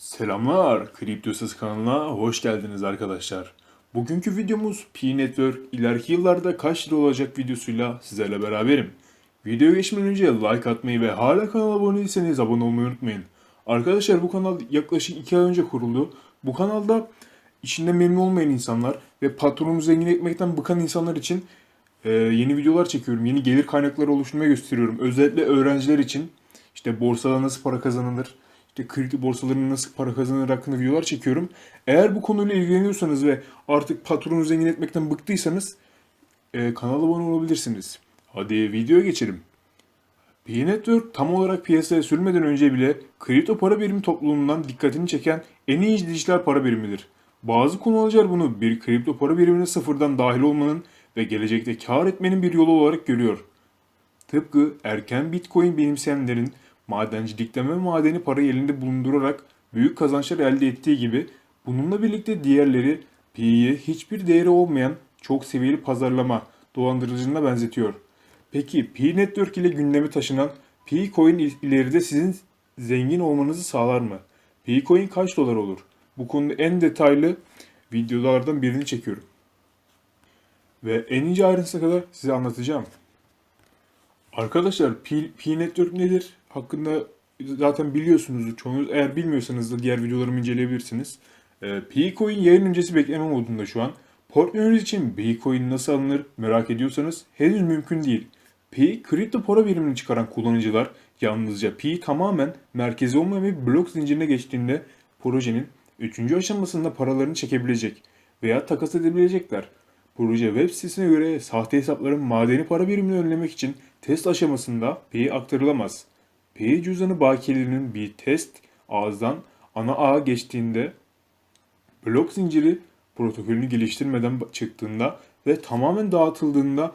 Selamlar, Kriptosuz kanalına hoş geldiniz arkadaşlar. Bugünkü videomuz P-Network ileriki yıllarda kaç lira olacak videosuyla sizlerle beraberim. Videoya geçmeden önce like atmayı ve hala kanala abone değilseniz abone olmayı unutmayın. Arkadaşlar bu kanal yaklaşık 2 ay önce kuruldu. Bu kanalda içinde memnun olmayan insanlar ve patronu zengin etmekten bıkan insanlar için e, yeni videolar çekiyorum. Yeni gelir kaynakları oluşturmaya gösteriyorum. Özellikle öğrenciler için işte borsada nasıl para kazanılır, işte kripto borsalarının nasıl para kazanılır hakkında videolar çekiyorum. Eğer bu konuyla ilgileniyorsanız ve artık patronu zengin etmekten bıktıysanız e, kanala abone olabilirsiniz. Hadi videoya geçelim. P-Network tam olarak piyasaya sürmeden önce bile kripto para birimi topluluğundan dikkatini çeken en iyi dijital para birimidir. Bazı kullanıcılar bunu bir kripto para birimine sıfırdan dahil olmanın ve gelecekte kar etmenin bir yolu olarak görüyor. Tıpkı erken Bitcoin benimseyenlerin madencilikten ve madeni para elinde bulundurarak büyük kazançlar elde ettiği gibi bununla birlikte diğerleri Pi'yi hiçbir değeri olmayan çok seviyeli pazarlama dolandırıcılığına benzetiyor. Peki Pi Network ile gündeme taşınan Pi Coin ileride sizin zengin olmanızı sağlar mı? Pi Coin kaç dolar olur? Bu konuda en detaylı videolardan birini çekiyorum. Ve en ince ayrıntısına kadar size anlatacağım. Arkadaşlar Pi, Pi Network nedir? Hakkında zaten biliyorsunuz çoğunuz. Eğer bilmiyorsanız da diğer videolarımı inceleyebilirsiniz. Ee, Pi Coin yayın öncesi bekleme modunda şu an. Portföyünüz için Pi Coin nasıl alınır merak ediyorsanız henüz mümkün değil. Pi kripto para birimini çıkaran kullanıcılar yalnızca Pi tamamen merkezi olmayan bir blok zincirine geçtiğinde projenin 3. aşamasında paralarını çekebilecek veya takas edebilecekler. Proje web sitesine göre sahte hesapların madeni para birimini önlemek için test aşamasında Pi aktarılamaz. Pi cüzdanı bakiyelerinin bir test ağızdan ana ağa geçtiğinde blok zinciri protokolünü geliştirmeden çıktığında ve tamamen dağıtıldığında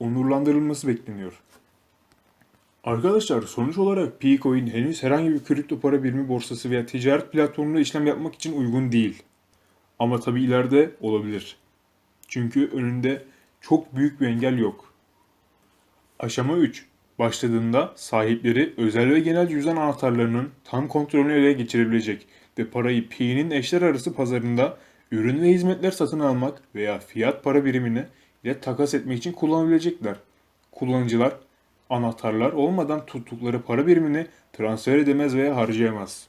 onurlandırılması bekleniyor. Arkadaşlar sonuç olarak P-Coin henüz herhangi bir kripto para birimi borsası veya ticaret platformunda işlem yapmak için uygun değil. Ama tabi ileride olabilir. Çünkü önünde çok büyük bir engel yok. Aşama 3. Başladığında sahipleri özel ve genel cüzdan anahtarlarının tam kontrolünü ele geçirebilecek ve parayı Pi'nin eşler arası pazarında ürün ve hizmetler satın almak veya fiyat para birimini ile takas etmek için kullanabilecekler. Kullanıcılar anahtarlar olmadan tuttukları para birimini transfer edemez veya harcayamaz.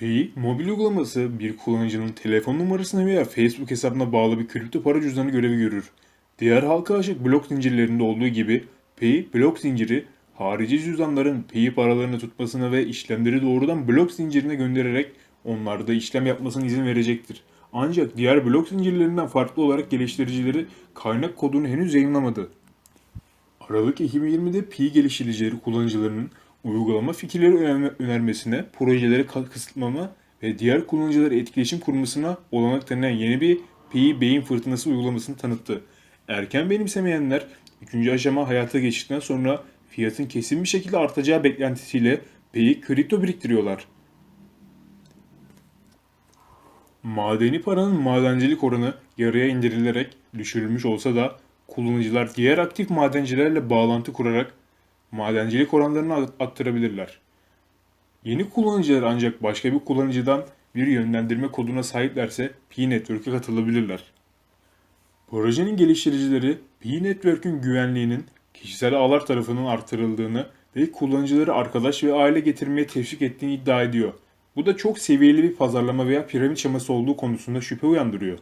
Pay, mobil uygulaması bir kullanıcının telefon numarasına veya Facebook hesabına bağlı bir kripto para cüzdanı görevi görür. Diğer halka açık blok zincirlerinde olduğu gibi Pay, blok zinciri harici cüzdanların Pay paralarını tutmasına ve işlemleri doğrudan blok zincirine göndererek onlarda işlem yapmasına izin verecektir. Ancak diğer blok zincirlerinden farklı olarak geliştiricileri kaynak kodunu henüz yayınlamadı. Aralık 2020'de Pi geliştiricileri kullanıcılarının uygulama fikirleri önerme- önermesine, projeleri kısıtlama ve diğer kullanıcılara etkileşim kurmasına olanak tanıyan yeni bir Pi beyin fırtınası uygulamasını tanıttı. Erken benimsemeyenler 3. aşama hayata geçtikten sonra fiyatın kesin bir şekilde artacağı beklentisiyle Pi'yi kripto biriktiriyorlar. Madeni paranın madencilik oranı yarıya indirilerek düşürülmüş olsa da kullanıcılar diğer aktif madencilerle bağlantı kurarak madencilik oranlarını arttırabilirler. Yeni kullanıcılar ancak başka bir kullanıcıdan bir yönlendirme koduna sahiplerse P-Network'e katılabilirler. Projenin geliştiricileri P-Network'ün güvenliğinin kişisel ağlar tarafından artırıldığını ve kullanıcıları arkadaş ve aile getirmeye teşvik ettiğini iddia ediyor. Bu da çok seviyeli bir pazarlama veya piramit şeması olduğu konusunda şüphe uyandırıyor.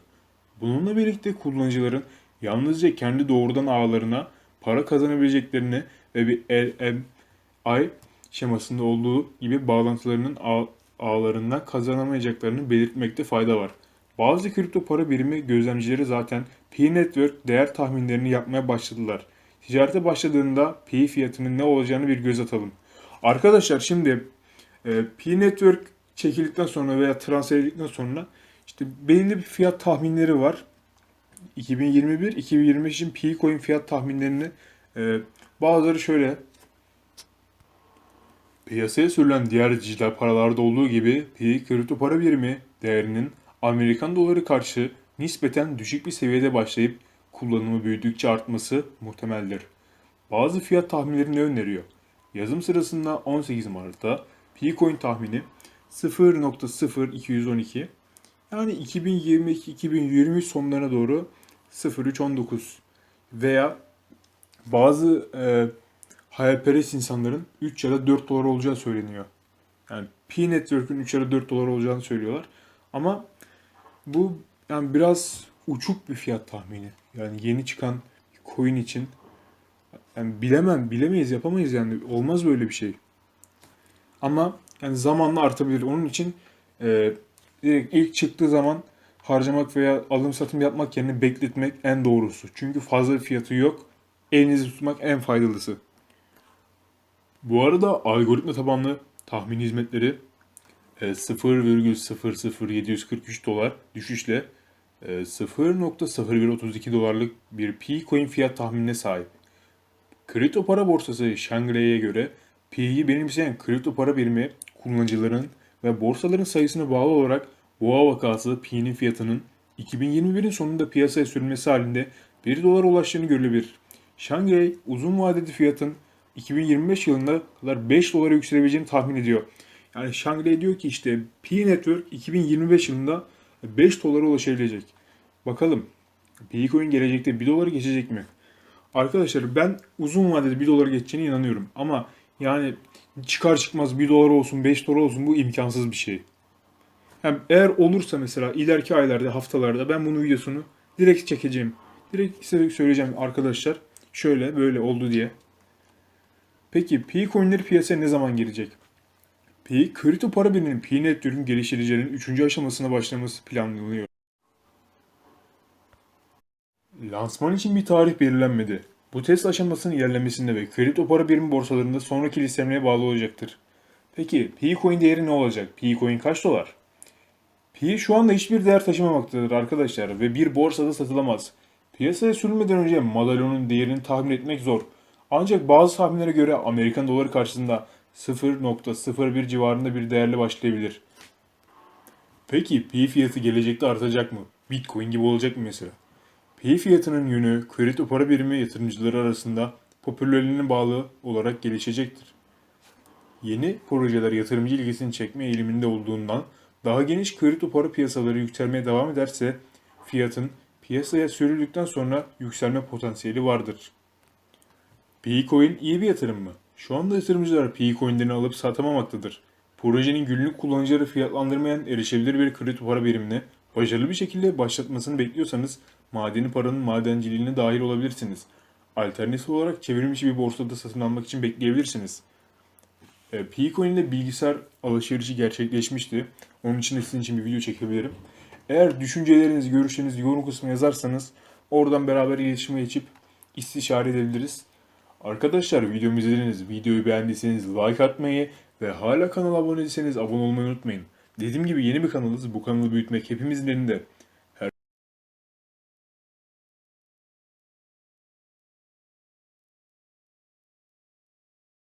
Bununla birlikte kullanıcıların yalnızca kendi doğrudan ağlarına para kazanabileceklerini ve bir LMI şemasında olduğu gibi bağlantılarının ağ, ağlarından kazanamayacaklarını belirtmekte fayda var. Bazı kripto para birimi gözlemcileri zaten P-Network değer tahminlerini yapmaya başladılar. Ticarete başladığında P fiyatının ne olacağını bir göz atalım. Arkadaşlar şimdi e, P-Network çekildikten sonra veya transfer edildikten sonra işte belirli bir fiyat tahminleri var. 2021 2025 için P-Coin fiyat tahminlerini e, bazıları şöyle Piyasaya sürülen diğer dijital paralarda olduğu gibi P kripto para birimi değerinin Amerikan doları karşı nispeten düşük bir seviyede başlayıp kullanımı büyüdükçe artması muhtemeldir. Bazı fiyat tahminleri ne öneriyor? Yazım sırasında 18 Mart'ta P-Coin tahmini 0.0212. Yani 2022-2023 sonlarına doğru 0319 veya bazı e, hayalperest insanların 3 ya da 4 dolar olacağı söyleniyor. Yani P Network'ün 3 ya da 4 dolar olacağını söylüyorlar. Ama bu yani biraz uçuk bir fiyat tahmini. Yani yeni çıkan coin için yani bilemem, bilemeyiz, yapamayız yani. Olmaz böyle bir şey. Ama yani zamanla artabilir. Onun için e, direkt ilk çıktığı zaman harcamak veya alım satım yapmak yerine bekletmek en doğrusu. Çünkü fazla bir fiyatı yok. Elinizde tutmak en faydalısı. Bu arada algoritma tabanlı tahmin hizmetleri 0,00743 dolar düşüşle e, 0.0132 dolarlık bir P-Coin fiyat tahminine sahip. Kripto para borsası Shangri-La'ya göre P'yi benimseyen kripto para birimi kullanıcıların ve borsaların sayısına bağlı olarak boğa vakası P'nin fiyatının 2021'in sonunda piyasaya sürülmesi halinde 1 dolara ulaştığını görülebilir. Shangri uzun vadeli fiyatın 2025 yılında kadar 5 dolara yükselebileceğini tahmin ediyor. Yani Shangri diyor ki işte P Network 2025 yılında 5 dolara ulaşabilecek. Bakalım P-Coin gelecekte 1 doları geçecek mi? Arkadaşlar ben uzun vadede 1 dolara geçeceğine inanıyorum. Ama yani çıkar çıkmaz 1 dolar olsun 5 dolar olsun bu imkansız bir şey. Yani eğer olursa mesela ileriki aylarda haftalarda ben bunun videosunu direkt çekeceğim. Direkt size söyleyeceğim arkadaşlar şöyle böyle oldu diye. Peki P coinleri piyasaya ne zaman girecek? P, kripto para biriminin P Network'ün geliştiricilerinin 3. aşamasına başlaması planlanıyor. Lansman için bir tarih belirlenmedi. Bu test aşamasının ilerlemesinde ve kripto para birimi borsalarında sonraki listelemeye bağlı olacaktır. Peki P-Coin değeri ne olacak? P-Coin kaç dolar? Pi şu anda hiçbir değer taşımamaktadır arkadaşlar ve bir borsada satılamaz. Piyasaya sürülmeden önce madalyonun değerini tahmin etmek zor. Ancak bazı tahminlere göre Amerikan doları karşısında 0.01 civarında bir değerle başlayabilir. Peki pi fiyatı gelecekte artacak mı? Bitcoin gibi olacak mı mesela? Pi fiyatının yönü kripto para birimi yatırımcıları arasında popülerliğine bağlı olarak gelişecektir. Yeni projeler yatırımcı ilgisini çekme eğiliminde olduğundan daha geniş kripto para piyasaları yükselmeye devam ederse fiyatın piyasaya sürüldükten sonra yükselme potansiyeli vardır. P-Coin iyi bir yatırım mı? Şu anda yatırımcılar P-Coin'lerini alıp satamamaktadır. Projenin günlük kullanıcıları fiyatlandırmayan erişebilir bir kripto para birimine başarılı bir şekilde başlatmasını bekliyorsanız madeni paranın madenciliğine dahil olabilirsiniz. Alternatif olarak çevrilmiş bir borsada satın almak için bekleyebilirsiniz. E, P-Coin ile bilgisayar alışverişi gerçekleşmişti. Onun için de sizin için bir video çekebilirim. Eğer düşüncelerinizi, görüşlerinizi yorum kısmına yazarsanız oradan beraber iletişime geçip istişare edebiliriz. Arkadaşlar videomu izlediniz. Videoyu beğendiyseniz like atmayı ve hala kanala abone değilseniz abone olmayı unutmayın. Dediğim gibi yeni bir kanalız. Bu kanalı büyütmek hepimizin elinde.